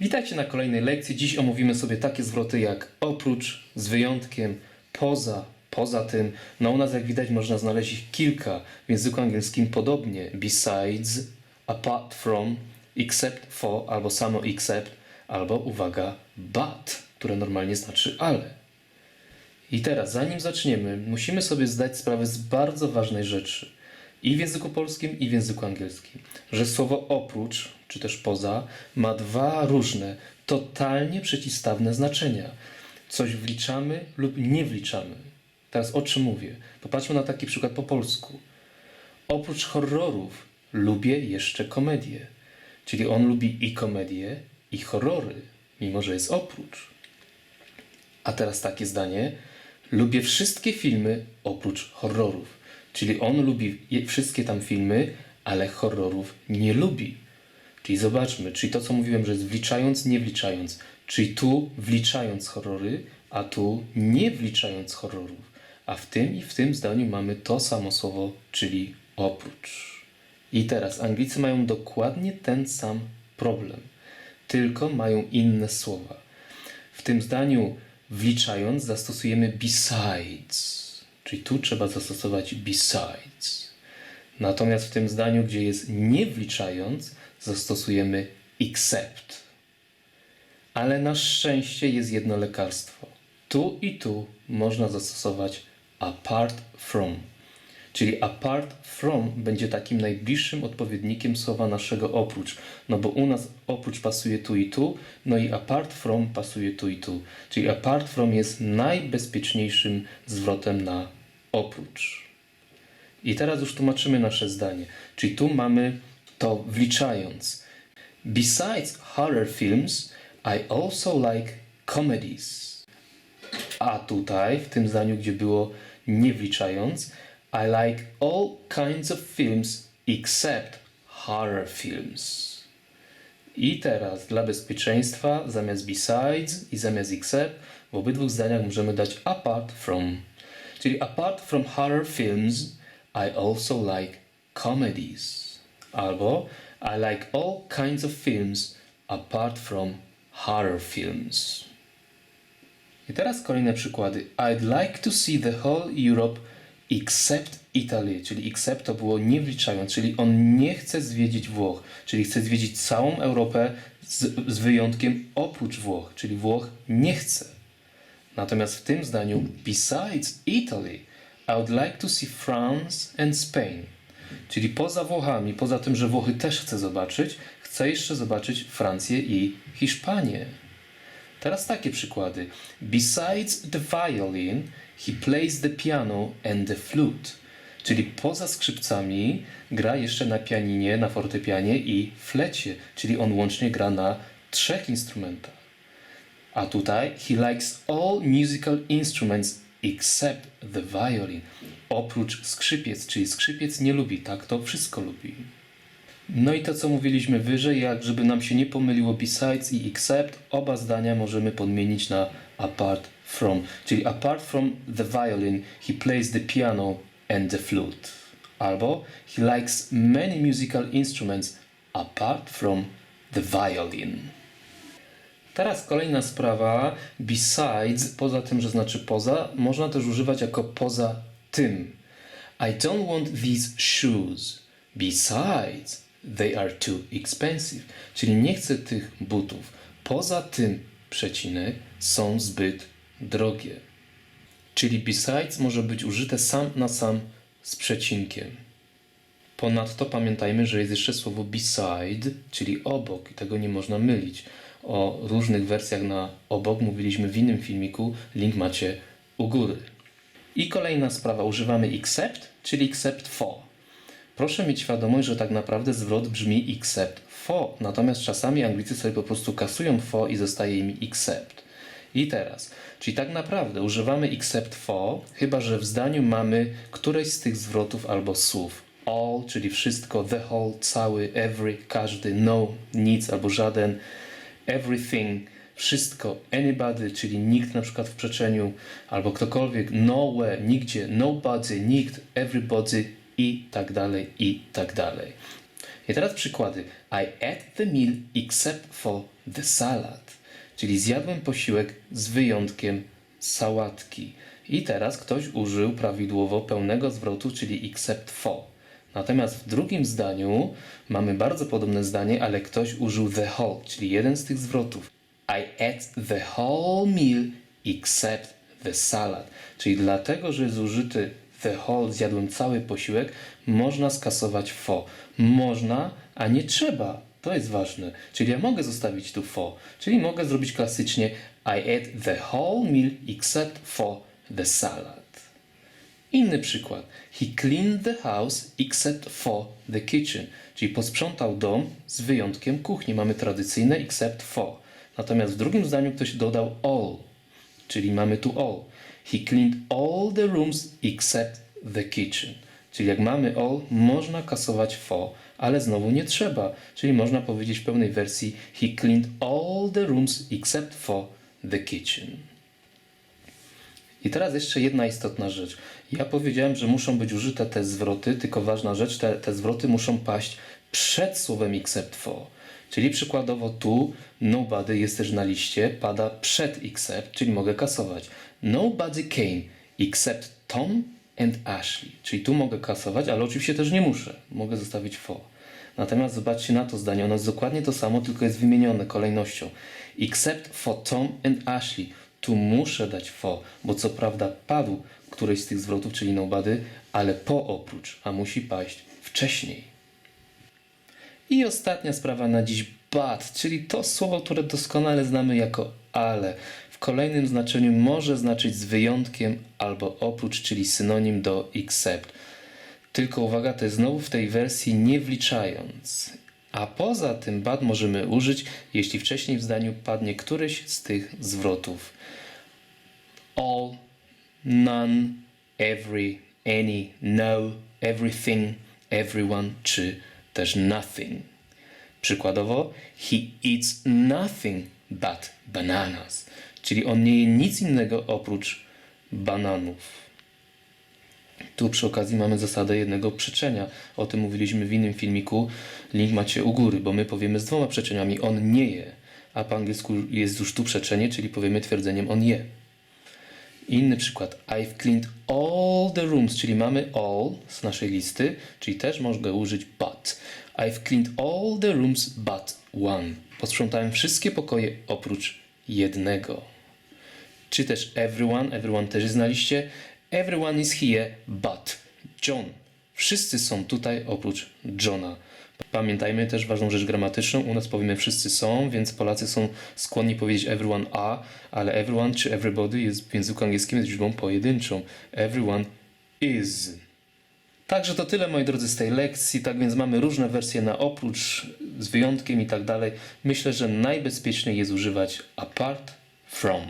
Witajcie na kolejnej lekcji. Dziś omówimy sobie takie zwroty jak oprócz, z wyjątkiem, poza, poza tym. No u nas jak widać można znaleźć ich kilka. W języku angielskim podobnie. Besides, apart from, except for albo samo except albo uwaga, but, które normalnie znaczy ale. I teraz, zanim zaczniemy, musimy sobie zdać sprawę z bardzo ważnej rzeczy. I w języku polskim, i w języku angielskim. Że słowo oprócz, czy też poza, ma dwa różne, totalnie przeciwstawne znaczenia. Coś wliczamy lub nie wliczamy. Teraz o czym mówię? Popatrzmy na taki przykład po polsku. Oprócz horrorów lubię jeszcze komedię. Czyli on lubi i komedię, i horrory, mimo że jest oprócz. A teraz takie zdanie. Lubię wszystkie filmy oprócz horrorów. Czyli on lubi wszystkie tam filmy, ale horrorów nie lubi. Czyli zobaczmy, czyli to co mówiłem, że jest wliczając, nie wliczając. Czyli tu wliczając horrory, a tu nie wliczając horrorów. A w tym i w tym zdaniu mamy to samo słowo, czyli oprócz. I teraz Anglicy mają dokładnie ten sam problem, tylko mają inne słowa. W tym zdaniu wliczając zastosujemy besides, czyli tu trzeba zastosować besides. Natomiast w tym zdaniu, gdzie jest nie wliczając, zastosujemy except. Ale na szczęście jest jedno lekarstwo. Tu i tu można zastosować apart from. Czyli apart from będzie takim najbliższym odpowiednikiem słowa naszego oprócz. No bo u nas oprócz pasuje tu i tu, no i apart from pasuje tu i tu. Czyli apart from jest najbezpieczniejszym zwrotem na oprócz. I teraz już tłumaczymy nasze zdanie. Czyli tu mamy to wliczając. Besides horror films, I also like comedies. A tutaj, w tym zdaniu, gdzie było nie wliczając, I like all kinds of films except horror films. I teraz dla bezpieczeństwa zamiast besides i zamiast except w obydwu zdaniach możemy dać apart from. Czyli apart from horror films, I also like comedies. Albo I like all kinds of films apart from horror films. I teraz kolejne przykłady. I'd like to see the whole Europe except Italy, czyli except to było nie wliczając, czyli on nie chce zwiedzić Włoch, czyli chce zwiedzić całą Europę z, z wyjątkiem oprócz Włoch, czyli Włoch nie chce. Natomiast w tym zdaniu, besides Italy, I would like to see France and Spain. Czyli poza Włochami, poza tym, że Włochy też chce zobaczyć, chce jeszcze zobaczyć Francję i Hiszpanię. Teraz takie przykłady. Besides the violin, he plays the piano and the flute. Czyli poza skrzypcami gra jeszcze na pianinie, na fortepianie i flecie, czyli on łącznie gra na trzech instrumentach. A tutaj he likes all musical instruments except the violin. Oprócz skrzypiec, czyli skrzypiec nie lubi, tak to wszystko lubi. No i to, co mówiliśmy wyżej, jak żeby nam się nie pomyliło besides i except, oba zdania możemy podmienić na apart from. Czyli apart from the violin, he plays the piano and the flute. Albo he likes many musical instruments apart from the violin. Teraz kolejna sprawa. Besides, poza tym, że znaczy poza, można też używać jako poza tym. I don't want these shoes. Besides, they are too expensive. Czyli nie chcę tych butów. Poza tym, przecinek, są zbyt drogie. Czyli besides może być użyte sam na sam z przecinkiem. Ponadto pamiętajmy, że jest jeszcze słowo beside, czyli obok i tego nie można mylić. O różnych wersjach na obok mówiliśmy w innym filmiku, link macie u góry. I kolejna sprawa, używamy except, czyli except for. Proszę mieć świadomość, że tak naprawdę zwrot brzmi except for, natomiast czasami Anglicy sobie po prostu kasują for i zostaje im except. I teraz, czyli tak naprawdę używamy except for, chyba że w zdaniu mamy któreś z tych zwrotów albo słów. All, czyli wszystko, the whole, cały, every, każdy, no, nic albo żaden, everything, wszystko, anybody, czyli nikt na przykład w przeczeniu, albo ktokolwiek, nowhere, nigdzie, nobody, nikt, everybody i tak dalej, i tak dalej. I teraz przykłady. I ate the meal except for the salad. Czyli zjadłem posiłek z wyjątkiem sałatki. I teraz ktoś użył prawidłowo pełnego zwrotu, czyli except for. Natomiast w drugim zdaniu mamy bardzo podobne zdanie, ale ktoś użył the whole, czyli jeden z tych zwrotów. I ate the whole meal except the salad. Czyli dlatego, że jest użyty the whole, zjadłem cały posiłek, można skasować for. Można, a nie trzeba. To jest ważne. Czyli ja mogę zostawić tu for. Czyli mogę zrobić klasycznie I ate the whole meal except for the salad. Inny przykład. He cleaned the house except for the kitchen. Czyli posprzątał dom z wyjątkiem kuchni. Mamy tradycyjne except for. Natomiast w drugim zdaniu ktoś dodał all. Czyli mamy tu all. He cleaned all the rooms except the kitchen. Czyli jak mamy all, można kasować for, ale znowu nie trzeba. Czyli można powiedzieć w pełnej wersji He cleaned all the rooms except for the kitchen. I teraz jeszcze jedna istotna rzecz. Ja powiedziałem, że muszą być użyte te zwroty, tylko ważna rzecz, te, te zwroty muszą paść przed słowem except for. Czyli przykładowo tu nobody jest też na liście, pada przed except, czyli mogę kasować. Nobody came except Tom and Ashley. Czyli tu mogę kasować, ale oczywiście też nie muszę. Mogę zostawić for. Natomiast zobaczcie na to zdanie. Ono jest dokładnie to samo, tylko jest wymienione kolejnością. Except for Tom and Ashley. Tu muszę dać for, bo co prawda padł któryś z tych zwrotów, czyli nobody, ale po oprócz, a musi paść wcześniej. I ostatnia sprawa na dziś but, czyli to słowo, które doskonale znamy jako ale. W kolejnym znaczeniu może znaczyć z wyjątkiem albo oprócz, czyli synonim do except. Tylko uwaga, to jest znowu w tej wersji nie wliczając. A poza tym but możemy użyć, jeśli wcześniej w zdaniu padnie któryś z tych zwrotów. All, none, every, any, no, everything, everyone czy też nothing. Przykładowo, he eats nothing but bananas, czyli on nie je nic innego oprócz bananów. Tu przy okazji mamy zasadę jednego przeczenia. O tym mówiliśmy w innym filmiku. Link macie u góry, bo my powiemy z dwoma przeczeniami on nie je, a po angielsku jest już tu przeczenie, czyli powiemy twierdzeniem on je. Inny przykład. I've cleaned all the rooms, czyli mamy all z naszej listy, czyli też mogę użyć but. I've cleaned all the rooms but one. Posprzątałem wszystkie pokoje oprócz jednego. Czy też everyone, everyone też jest na liście. Everyone is here but John. Wszyscy są tutaj oprócz Johna. Pamiętajmy też ważną rzecz gramatyczną. U nas powiemy wszyscy są, więc Polacy są skłonni powiedzieć everyone a, ale everyone czy everybody jest w języku angielskim jest liczbą pojedynczą. Everyone is. Także to tyle moi drodzy z tej lekcji, tak więc mamy różne wersje na oprócz, z wyjątkiem i tak dalej. Myślę, że najbezpieczniej jest używać apart from.